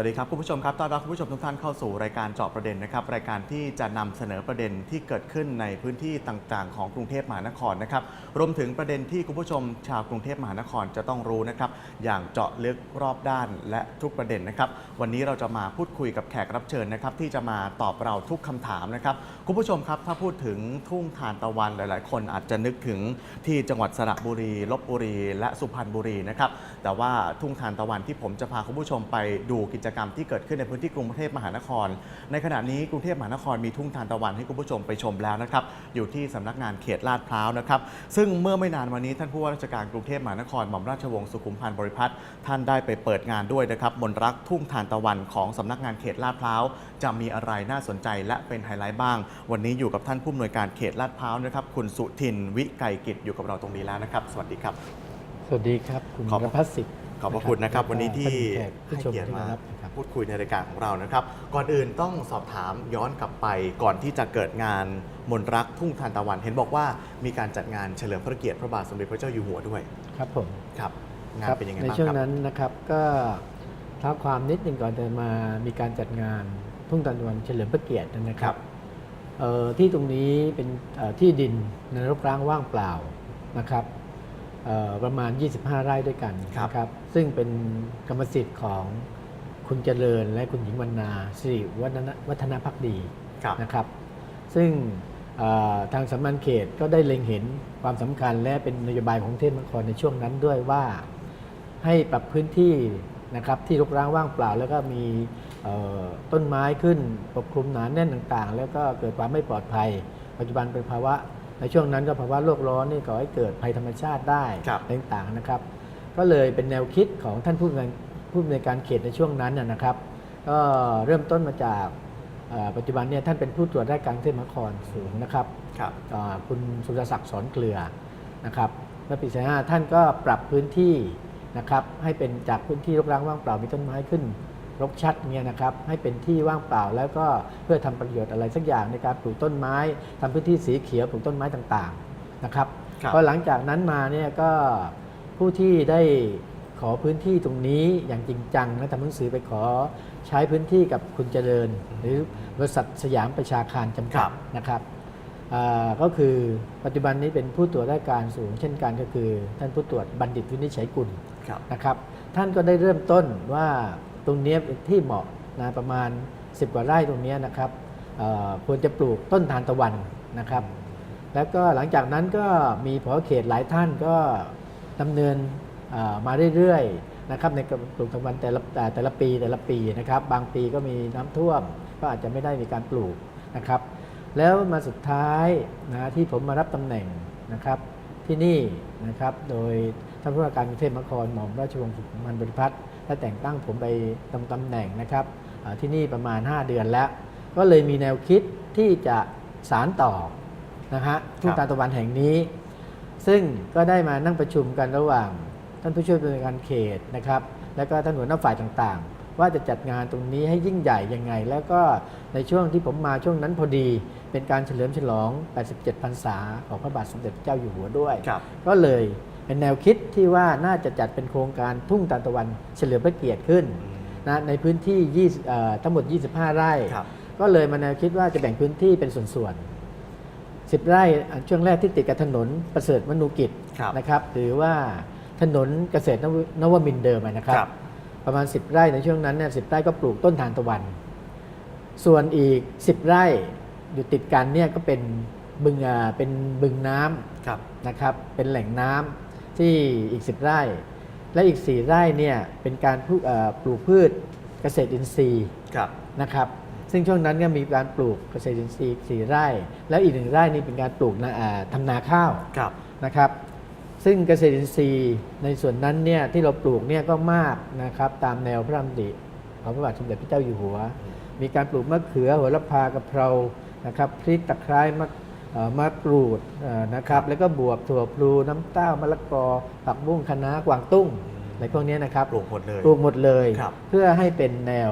วัสดีครับคุณผู้ชมครับต้อนรับคุณผู้ชมทุกท่านเข้าสู่รายการเจาะประเด็นนะครับรายการที่จะนำเสนอประเด็นที่เกิดขึ้นในพื้นที่ต่างๆ ของกรุงเทพมหานครนะครับรวมถึงประเด็นที่คุณผู้ชมชาวกรุงเทพมหานครจะต้องรู้นะครับอย่างเจาะลึกรอบด้านและทุกประเด็นนะครับวันนี้เราจะมาพูดคุยกับแขกรับเชิญนะครับที่จะมาตอบเราทุกคำถามนะครับคุณผู้ชมครับถ้าพูดถึงทุ่งทานตะวันหลาย ๆ คนอาจจะนึกถึงที่จังหวัดสระบุรีลบบุรี และสุพรรณบุรีนะครับแต่ว่าทุ่งทานตะวันที่ผมจะพาคุณผู้ชมไปดูกิจกรรมที่เกิดขึ้นในพื้นที่กรุงเทพมหานคร ในขณะนี้กรุงเทพมหานครมีทุ่งทานตะวันให้คุณผู้ชมไปชมแล้วนะครับอยู่ที่สำนักงานเขตลาดพร้าวนะครับซึ่งเมื่อไม่นานมานี้ท่านผู้ว่าราชการกรุงเทพมหานครหม่อมราชวงศ์สุขุมพันธ์บริพัตรท่านได้ไปเปิดงานด้วยนะครับมนรักทุ่งทานตะวันของสำนักงานเขตลาดพร้าวจะมีอะไรน่าสนใจและเป็นไฮไลท์บ้าง วันนี้อยู่กับท่านผู้อำนวยการเขตลาดพร้าวนะครับคุณสุทินวิไกกิจอยู่กับเราตรงนี้แล้วนะครับ สวัสดีครับ สวัสดีครับ คุณขอบรพัฒน์สิทธิ์ขอบพระคุณนะครับ วันนี้ที่ท่านแขกผู้ให้ชมเกียรติที่มา มารับนะครับพูดคุยในรายการของเรานะครับ ก่อนอื่นต้องสอบถามย้อนกลับไปก่อนที่จะเกิดงานมนรักทุ่งทานตะวัน เห็นบอกว่ามีการจัดงานเฉลิมพระเกียรติพระบาทสมเด็จพระเจ้าอยู่หัวด้วยครับผมครับงานครับเป็นยังไงในบ้างช่วงครับนั้นนะครับก็เท้าความนิดหนึ่งก่อนจะมามีการจัดงานทุ่งตะวันเฉลิมพระเกียรตินะคครัรับบเอ่อที่ตรงนี้เป็นเอ่อที่ดินในรกร้างว่างเปล่านะครับเอ่อประมาณ 25 ไร่ด้วยกันครับนะครับ ซึ่งเป็นกรรมสิทธิ์ของ คุณเจริญและคุณหญิงวรรณาสิริวัฒนวัฒนพักดีครับนะครับ ซึ่งเอ่อทางสำนักงานเขตก็ได้เล็งเห็นความสำคัญและเป็นนโยบายของกรุงเทพมหานครในช่วงนั้นด้วยว่าให้ปรับพื้นที่นะครับที่รกร้างว่างเปล่า แล้วก็มีเอ่อต้นไม้ขึ้นปกคลุมหนาแน่นต่างๆ แล้วก็เกิดความไม่ปลอดภัย ปัจจุบันเป็นภาวะ ในช่วงนั้นก็ภาวะโลกร้อนนี่ก่อให้เกิดภัยธรรมชาติได้ครับอะไรต่างๆนะครับ ก็เลยเป็นแนวคิดของท่านผู้อำนวย ผู้อำนวยการเขตในช่วงนั้นนะนะครับ ก็เริ่มต้นมาจากเอ่อปัจจุบันเนี่ยท่านเป็นผู้ตรวจราชการกรุงเทพมหานครสูงนะครับครับอ่าคุณสุรศักดิ์สอนเกลือนะครับเมื่อปี45ท่านก็ปรับพื้นที่นะครับให้เป็นจากพื้นที่รกร้างว่างเปล่ามีต้นไม้ขึ้นรกชัดเนี่ยนะครับให้เป็นที่ว่างเปล่าแล้วก็เพื่อทำประโยชน์อะไรสักอย่างในการปลูกต้นไม้ทำพื้นที่สีเขียวปลูกต้นไม้ต่างๆนะครับครับพอหลังจากนั้นมาเนี่ยก็ผู้ที่ได้ ขอพื้นที่ตรงนี้อย่างจริงจังและทำหนังสือไปขอใช้พื้นที่กับคุณเจริญ หรือบริษัทสยามประชาคารจำกัดนะครับอ่าก็คือปัจจุบันนี้เป็นผู้ตรวจราชการสูง เช่นกันก็คือ ท่านผู้ตรวจบัณฑิตวินิจฉัยกุลครับนะครับ ท่านก็ได้เริ่มต้นว่าตรงเนี้ยเป็นที่เหมาะนะประมาณ 10 กว่าไร่ตรงเนี้ยนะครับเอ่อควรจะปลูกต้นทานตะวันนะครับ แล้วก็หลังจากนั้นก็มีผอเขตหลายท่านก็ดำเนินเอ่อ มาเรื่อยๆนะครับในการปลูกตะวันแต่ละแต่แต่ละปีแต่ละปีนะครับ บางปีก็มีน้ำท่วม ก็อาจจะไม่ได้มีการปลูกนะครับ แล้วมาสุดท้ายนะที่ผมมารับตำแหน่งนะครับที่นี่นะครับโดยท่านผู้ว่าการกรุงเทพมหานครหม่อมราชวงศ์สุขุมพันธ์บริพัตรได้แต่งตั้งผมไปตำตำแหน่งนะครับเอ่อที่นี่ประมาณ 5 เดือนแล้ว ก็เลยมีแนวคิดที่จะสารต่อนะฮะทุ่งตาลตะวันแห่งนี้ ซึ่งก็ได้มานั่งประชุมกันระหว่าง ท่านผู้ช่วยผู้ในวยการเขตนะครับ แล้วก็ท่านหัวหน้าฝ่ายต่างๆ ว่าจะจัดงานตรงนี้ให้ยิ่งใหญ่ยังไง แล้วก็ในช่วงที่ผมมาช่วงนั้นพอดี เป็นการเฉลิมฉลอง 87 พรรษาของพระบาทสมเด็จพระเจ้าอยู่หัวด้วย ครับก็เลยเป็นแนวคิดที่ว่าน่าจะจัดเป็นโครงการทุ่งตาลตะวันเฉลิมพระเกียรติขึ้นนะในพื้นที่20เอ่อทั้งหมด 25 ไร่ ครับ ก็เลยมาแนวคิดว่าจะแบ่งพื้นที่เป็นส่วนๆ 10 ไร่อะช่วงแรกที่ติดกับถนนประเสริฐมนูกิจครับ นะครับหรือว่า ถนนเกษตรนวนวมินทร์เดิมอะนะครับครับ ประมาณ 10 ไร่ในช่วงนั้นเนี่ยสิไร่ก็ปลูกต้นทานตะวัน ส่วนอีก 10 ไร่อยู่ติดกันเนี่ยก็เป็นบึงอ่าเป็นบึงน้ำครับนะครับ เป็นแหล่งน้ำที่อีก 10 ไร่ และอีก 4 ไร่เนี่ยเป็นการปลูกเอ่อปลูกพืชเกษตรอินทรีย์ครับนะครับซึ่งช่วงนั้นก็มีการปลูกเกษตรอินทรีย์สี่ไร่ แล้วอีกหนึ่งไร่นี่เป็นการปลูกนาอ่าทำนาข้าวครับนะครับ ซึ่งเกษตรอินทรีย์ในส่วนนั้นเนี่ยที่เราปลูกเนี่ยก็มากนะครับตามแนวพระราชดำริของพระบาทสมเด็จพระเจ้าอยู่หัว มีการปลูกมะเขือโหัวละพากะเพรานะครับพริกตะไคร้มะเอ่อมะกรูดเอ่อนะครับแล้วก็บวบถั่วพลูน้ำเต้ามะละกอผักบุ้งคะน้ากวางตุ้งในพวกเนี้ยนะครับปลูกหมดเลยปลูกหมดเลยครับเพื่อให้เป็นแนว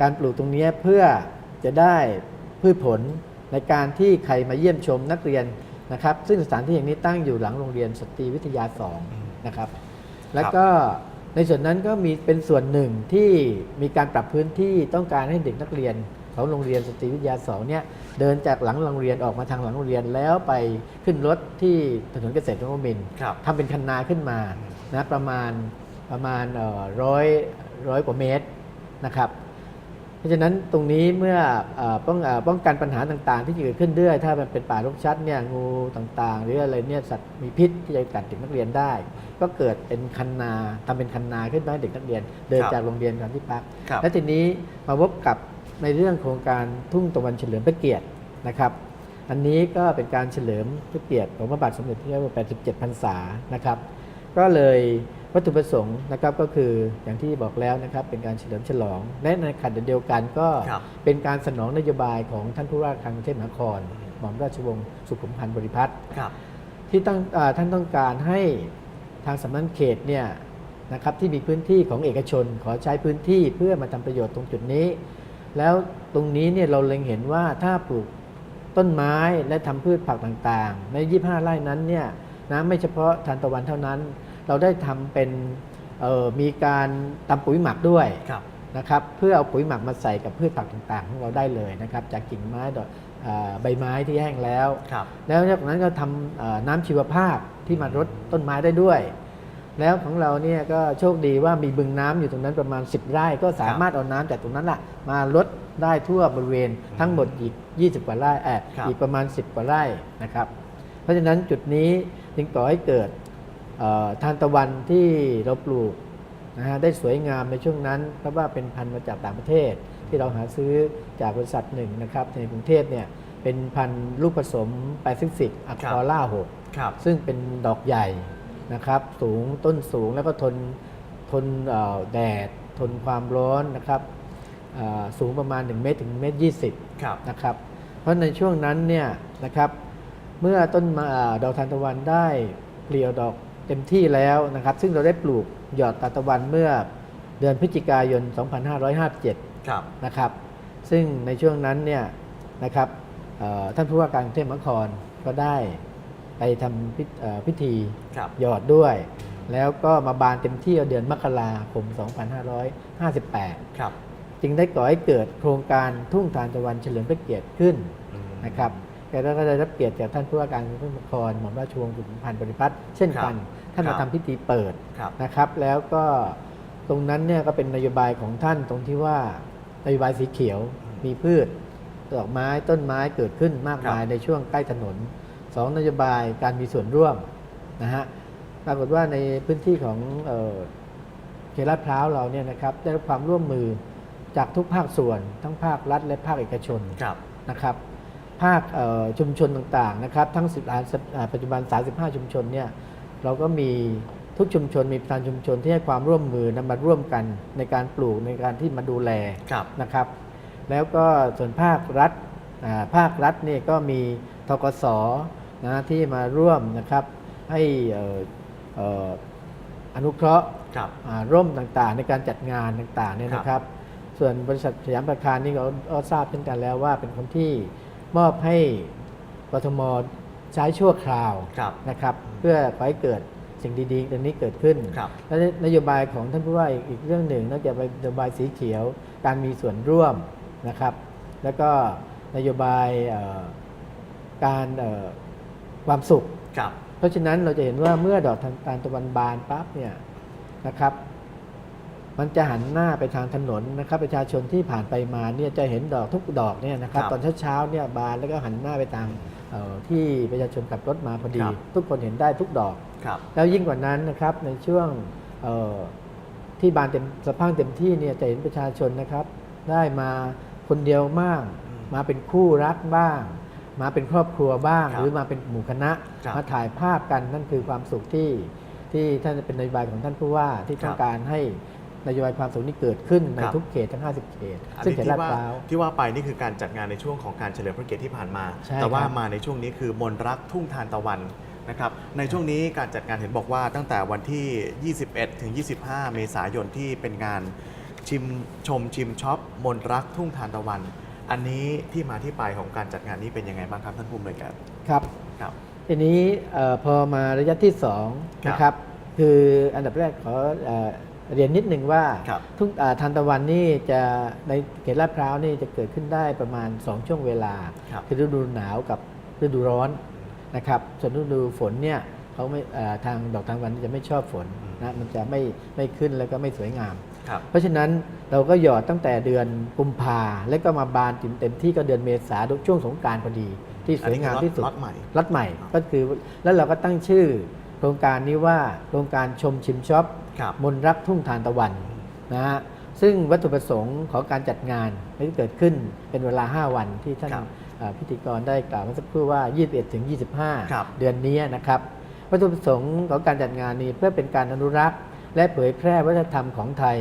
การปลูกตรงนี้เพื่อจะได้พืชผลในการที่ใครมาเยี่ยมชมนักเรียน นะครับซึ่งสถานที่อย่างนี้ตั้งอยู่หลังโรงเรียนสตรีวิทยาสองนะครับแล้วก็ในส่วนนั้นก็มีเป็นส่วนหนึ่งที่มีการปรับพื้นที่ต้องการให้เด็กนักเรียนของโรงเรียนสตรีวิทยาสองเนี่ยเดินจากหลังโรงเรียนออกมาทางหลังโรงเรียนแล้วไปขึ้นรถที่ถนนเกษตรนวมินทร์ครับทำเป็นคันนาขึ้นมานะประมาณประมาณร้อยร้อยกว่าเมตรนะครับเพ ราะฉะนั้นตรงนี้เมื่อเอ่อป้องเอ่อป้องกันปัญหาต่างๆ ที่จะเกิดขึ้นด้วยถ้ามันเป็นป่ารกชัดเนี่ยงูต่างๆ หรืออะไรเนี่ยสัตว์มีพิษที่จะกัดเด็กนักเรียนได้ ก็เกิดเป็นคันนาทำเป็นคันนาขึ้นมาให้เด็กนักเรียน เดินครับจากโรงเรียนกันที่พักครับและทีนี้มาพบกับในเรื่องโครงการทุ่งตะวันเฉลิมพระเกียรตินะครับ อันนี้ก็เป็นการเฉลิมพระเกียรติของพระบาทสมเด็จพระเจ้าอยู่หัว87พรรษานะครับ ก็เลย วัตถุประสงค์นะครับก็คืออย่างที่บอกแล้วนะครับเป็นการเฉลิมฉลอง และในขณะเดียวกันก็ครับเป็นการสนองนโยบายของท่านผู้ว่าการกรุงเทพมหานคร หม่อมราชวงศ์สุขุมพันธ์บริพัตรครับที่ตั้งเอ่อท่านต้องการให้ทางสำนักงานเขตเนี่ยนะครับที่มีพื้นที่ของเอกชน ขอใช้พื้นที่เพื่อมาทำประโยชน์ตรงจุดนี้ แล้วตรงนี้เนี่ยเราเล็งเห็นว่าถ้าปลูกต้นไม้และทำพืชผักต่างๆ ใน 25 ไร่นั้นเนี่ยนะไม่เฉพาะทานตะวันเท่านั้น เราได้ทำเป็นเอ่อมีการตำปุ๋ยหมักด้วยครับนะครับเพื่อเอาปุ๋ยหมักมาใส่กับพืชผักต่างๆ ของเราได้เลยนะครับจากกิ่งไม้ดอกเอ่อใบไม้ที่แห้งแล้วครับแล้วจากนั้นก็ทำเอ่อน้ำชีวภาพที่มารดต้นไม้ได้ด้วย แล้วของเราเนี่ยก็โชคดีว่ามีบึงน้ำอยู่ตรงนั้นประมาณ 10 ไร่ ก็สามารถเอาน้ำจากตรงนั้นแหละมาลดได้ทั่วบริเวณทั้งหมดอีก 20 กว่าไร่เออครับอีกประมาณ 10 กว่าไร่นะครับ เพราะฉะนั้นจุดนี้จึงก่อให้เกิดเอ่อ ทานตะวันที่เราปลูกนะฮะได้สวยงามในช่วงนั้น เพราะว่าเป็นพันธุ์มาจากต่างประเทศ ที่เราหาซื้อจากบริษัทหนึ่งนะครับในกรุงเทพเนี่ยเป็นพันธุ์ลูกผสมแปซิฟิกอะคอล่าหกครับซึ่งเป็นดอกใหญ่นะครับสูงต้นสูงแล้วก็ทนทนเอ่อแดด ทนความร้อนนะครับเอ่อสูงประมาณ 1 เมตรถึงเมตรยีครับนะครับเพราะในช่วงนั้นเนี่ยนะครับเมื่อต้นมาเอ่อดอกทานตะวันได้เปลี่ยวดอก เต็มที่แล้วนะครับ ซึ่งเราได้ปลูกหยอดทานตะวันเมื่อเดือนพฤศจิกายน 2557 ครับ นะครับ ซึ่งในช่วงนั้นเนี่ยนะครับเอ่อท่านผู้ว่าการกรุงเทพมหานครก็ได้ไปทำพิธเอ่อพิธีครับหยอดด้วย แล้วก็มาบานเต็มที่เดือนมกราคม 2558 ครับ จึงได้ก่อให้เกิดโครงการทุ่งทานตะวันเฉลิมพระเกียรติขึ้นอืมนะครับแกก็ได้รับเกียรติจากท่านผู้ว่าการกรุงเทพมหานครหม่อมราชวงศ์สุขุมพันธ์บริพัตรเช่นกัน ท่านครัมาบทำพิธีเปิดครับนะครับ แล้วก็ตรงนั้นเนี่ยก็เป็นนโยบายของท่านตรงที่ว่านโยบายสีเขียวมีพืชดอกไม้ต้นไม้เกิดขึ้นมากมายในช่วงใกล้ถนนสองนโยบายการมีส่วนร่วมนะฮะปรากฏว่าในพื้นที่ของเอ่อเขตลาดพร้าวเราเนี่ยนะครับได้รับความร่วมมือจากทุกภาคส่วนทั้งภาครัฐและภาคเอกชนครับนะครับ ภาคเอ่อชุมชนต่างๆนะครับทั้ง10อ่าสิบอ่าปัจจุบัน 35 ชุมชนเนี่ยเราก็มีทุกชุมชนมีประธานชุมชนที่ให้ความร่วมมือนำมาร่วมกันในการปลูกในการที่มาดูแลครับนะครับ แล้วก็ส่วนภาครัฐอ่าภาครัฐเนี่ยก็มีทกสนะที่มาร่วมนะครับให้เอ่อเอ่ออนุเคราะห์ครับอ่าร่มต่างๆ ในการจัดงานต่างๆเนี่ยครับนะครับ ส่วนบริษัทสยามประคารนี่ก็ก็ทราบเช่นกันแล้วว่าเป็นคนที่ มอบให้กทมใช้ชั่วคราวครับนะครับเพื่อขอให้เกิดสิ่งดีๆตรงนี้เกิดขึ้น ครับ และนโยบายของท่านผู้ว่าอีกอีกเรื่องหนึ่งนอกจากนโยบายสีเขียว การมีส่วนร่วมนะครับ แล้วก็นโยบายเอ่อการเอ่อความสุข ครับ เพราะฉะนั้นเราจะเห็นว่าเมื่อดอกทานตาลตะวันบานปั๊บเนี่ยนะครับ มันจะหันหน้าไปทางถนนนะครับประชาชนที่ผ่านไปมาเนี่ยจะเห็นดอกทุกดอกเนี่ยนะครับครับตอนเช้าๆเนี่ยบานแล้วก็หันหน้าไปทางเอ่อที่ประชาชนขับรถมาพอดี ครับ ทุกคนเห็นได้ทุกดอก ครับ แล้วยิ่งกว่านั้นนะครับในช่วงเอ่อที่บานเต็มสะพรังเต็มที่เนี่ยจะเห็นประชาชนนะครับ ได้มาคนเดียวบ้างอืมมาเป็นคู่รักบ้าง มาเป็นครอบครัวบ้าง ครับหรือมาเป็นหมู่คณะครับมาถ่ายภาพกันนั่นคือความสุขที่ที่ท่านเป็นนโยบายของท่านผู้ว่าที่ต้องการให้ นโยบายความสุขนี้เกิดขึ้นในครับทุกเขตทั้ง 50 เขตอันซึ่งนี้เขตที่ลาดว่าพร้าว ที่ว่าไปนี่คือการจัดงานในช่วงของการเฉลิมพระเกียรติที่ผ่านมาใช่แต่ว่าครับมาในช่วงนี้คือมนรักทุ่งทานตะวันนะครับ ในช่วงนี้การจัดงานเห็นบอกว่าตั้งแต่วันที่ 21 ถึง 25 เมษายนที่เป็นงานชิมชมชิมช็อปมนรักทุ่งทานตะวัน อันนี้ที่มาที่ไปของการจัดงานนี้เป็นยังไงบ้างครับท่านผู้อำนวยการครับครับทีนี้เอ่อพอมาระยะที่2ครับนะครับคืออันดับแรกขอ เอ่อเรียนนิดนึงว่าครับทุ่งอ่าทานตะวันนี่จะในเขตลาดพร้าวนี่จะเกิดขึ้นได้ประมาณ 2 ช่วงเวลาครับคือฤดูหนาวกับฤดูร้อนนะครับส่วนฤดูฝนเนี่ยเขาไม่อ่าทางดอกทานตะวันจะไม่ชอบฝนอืมนะมันจะไม่ไม่ขึ้นแล้วก็ไม่สวยงามครับเพราะฉะนั้นเราก็หยอดตั้งแต่เดือนกุมภาแล้วก็มาบานเต็มที่ก็เดือนเมษาช่วงสงกรารพอดี ที่สวยงามที่สุดล็อตใหม่ล็อตใหม่ก็คือแล้วเราก็ตั้งชื่อโครงการนี้ว่าโครงการชมชิมช็อปครับ มนรักทุ่งทานตะวันนะฮะซึ่งวัตถุประสงค์ของการจัดงานที่เกิดขึ้นเป็นเวลา 5 วันที่ท่านครับเอ่อพิธีกรได้กล่าวเมื่อสักครู่ว่า 21ถึงครับ25 เดือนนี้นะครับ วัตถุประสงค์ของการจัดงานนี้เพื่อเป็นการอนุรักษ์ และเผยแพร่วัฒนธรรมของไทย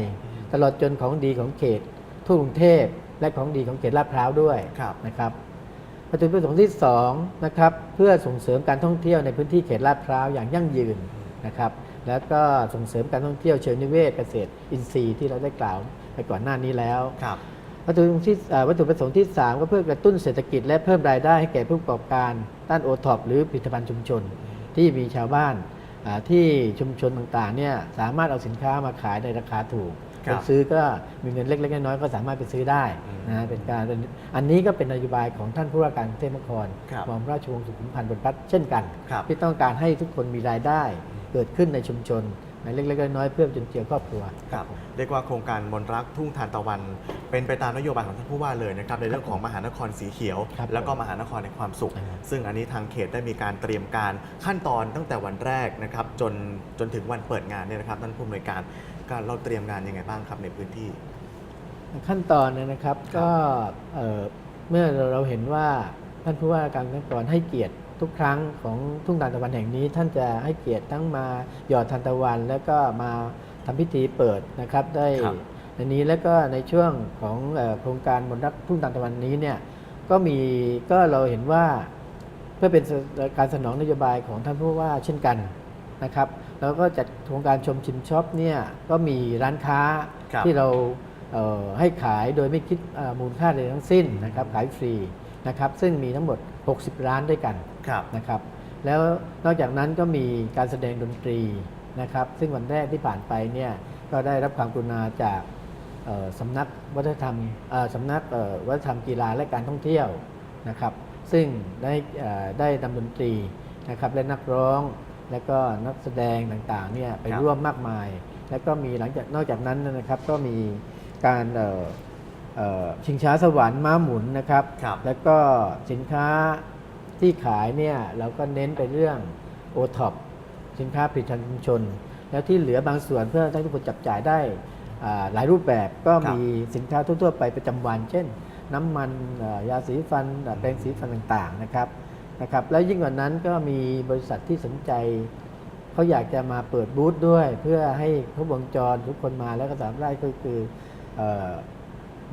ตลอดจนของดีของเขตทั่วกรุงเทพและของดีของเขตลาดพร้าวด้วยครับนะครับวัตถุประสงค์ที่2นะครับเพื่อส่งเสริมการท่องเที่ยวในพื้นที่เขตลาดพร้าวอย่างยั่งยืนนะครับ แล้วก็ส่งเสริมการท่องเที่ยวเชิงนิเวศเกษตรอินทรีย์ที่เราได้กล่าวไปก่อนหน้านี้แล้วครับวัตถุประสงค์ที่อ่าวัตถุประสงค์ที่ 3 ก็เพื่อกระตุ้นเศรษฐกิจและเพิ่มรายได้ให้แก่ผู้ประกอบการด้านโอท็อปหรือผลิตภัณฑ์ชุมชน ที่มีชาวบ้านอ่าที่ชุมชนต่างๆเนี่ยสามารถเอาสินค้ามาขายในราคาถูกครัคบนซื้อก็มีเงินเล็กๆน้อยๆก็สามารถไปซื้อได้อืมนะฮะเป็นการอันนี้ก็เป็นนโยบายของท่านผู้ว่าการกรุงเทพมหานครครับหม่อมราชวงศ์สุขุมพันธ์บรรพัฒน์เช่นกันครับที่ต้องการให้ทุกคนมีรายได้ เกิดขึ้นในชุมชนในเล็กๆน้อยๆเพื่อจนเจือครอบครัวครับเรียกว่าโครงการมนรักทุ่งทานตะวัน เป็นไปตามนโยบายของท่านผู้ว่าเลยนะครับในเรื่องของมหานครสีเขียวครับแล้วก็มหานครในความสุขครับซึ่งอันนี้ทางเขตได้มีการเตรียมการขั้นตอนตั้งแต่วันแรกนะครับจนจนถึงวันเปิดงานเนี่ยนะครับท่านผู้อำนวยการการเราเตรียมงานยังไงบ้างครับในพื้นที่ ขั้นตอนเนี่ยนะครับก็เอ่อเมื่อเราเห็นว่าท่านผู้ว่าการนครให้เกียรติ ทุกครั้งของทุ่งทานตะวันแห่งนี้ ท่านจะให้เกียรติทั้งมาหยอดทานตะวัน แล้วก็มาทำพิธีเปิดนะครับได้ครับในนี้แล้วก็ในช่วงของเอ่อโครงการมนต์รักทุ่งทานตะวันนี้เนี่ยก็มีก็เราเห็นว่าเพื่อเป็นการสนองนโยบายของท่านผู้ว่าเช่นกันนะครับแล้วก็จัดโครงการชมชิมช็อปเนี่ยก็มีร้านค้าครับที่เราเอ่อให้ขายโดยไม่คิดเอ่อมูลค่าใดทั้งสิ้นนะครับขายฟรีนะครับซึ่งมีทั้งหมด 60 ร้านด้วยกันครับ นะครับ แล้วนอกจากนั้นก็มีการแสดงดนตรีนะครับ ซึ่งวันแรกที่ผ่านไปเนี่ยก็ได้รับความกรุณาจากเอ่อสำนักวัฒนธรรมเอ่อสำนักเอ่อวัฒนธรรมกีฬาและการท่องเที่ยวนะครับ ซึ่งได้เอ่อได้นำดนตรีนะครับและนักร้องและก็นักแสดงต่างๆเนี่ยไปครับร่วมมากมาย แล้วก็มีหลังจากนอกจากนั้นนะครับก็มีการเอ่อเอ่อชิงช้าสวรรค์ม้าหมุนนะครับครับแล้วก็สินค้า ที่ขายเนี่ยเราก็เน้นไปเรื่องโอท็อปสินค้าผลิตภัณฑ์ชุมชน แล้วที่เหลือบางส่วนเพื่อให้ทุกคนจับจ่ายได้อ่าหลายรูปแบบก็ครับมีสินค้าทั่วๆไปประจำวัน เช่น น้ำมันเอ่อยาสีฟันเอ่อแปรงสีฟันต่างๆนะครับนะครับแล้วยิ่งกว่านั้นก็มีบริษัทที่สนใจเขาอยากจะมาเปิดบูธด้วย เพื่อให้ครบวงจรทุกคนมาแล้วก็สามารถได้ก็คือเอ่อ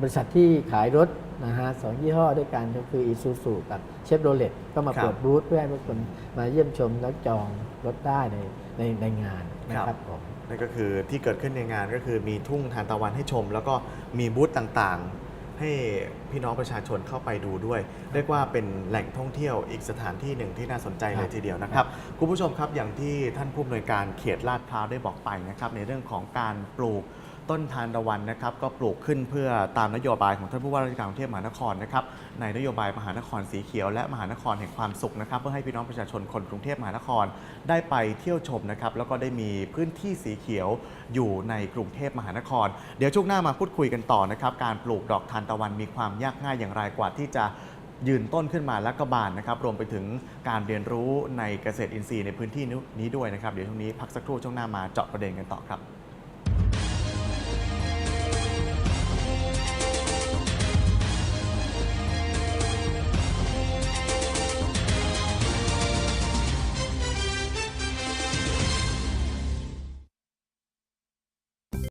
บริษัทที่ขายรถ นะฮะสองยี่ห้อด้วยกันก็คืออีซูซูกับเชฟโรเลตก็มาครับเปิดบูธเพื่อให้ทุกคนมาเยี่ยมชมและจองรถได้ในในในงานนะครับผมนั่นก็คือที่เกิดขึ้นในงานก็คือมีทุ่งทานตะวันให้ชม แล้วก็มีบูธต่างๆ ให้พี่น้องประชาชนเข้าไปดูด้วย เรียกว่าเป็นแหล่งท่องเที่ยวอีกสถานที่หนึ่งที่น่าสนใจเลยครับทีเดียวนะครับ คุณผู้ชมครับอย่างที่ท่านผู้อำนวยการเขตลาดพร้าวได้บอกไปนะครับในเรื่องของการปลูก ต้นทานตะวันนะครับก็ปลูกขึ้นเพื่อตามนโยบายของท่านผู้ว่าราชการกรุงเทพมหานครนะครับในนโยบายมหานครสีเขียวและมหานครแห่งความสุขนะครับเพื่อให้พี่น้องประชาชนคนกรุงเทพมหานคร ได้ไปเที่ยวชมนะครับแล้วก็ได้มีพื้นที่สีเขียวอยู่ในกรุงเทพมหานคร เดี๋ยวช่วงหน้ามาพูดคุยกันต่อนะครับการปลูกดอกทานตะวันมีความยากง่ายอย่างไรกว่าที่จะยืนต้นขึ้นมาและก็บานนะครับ รวมไปถึงการเรียนรู้ในเกษตรอินทรีย์ในพื้นที่นี้ด้วยนะครับ เดี๋ยวช่วงนี้พักสักครู่ช่วงหน้ามาเจาะประเด็นกันต่อครับ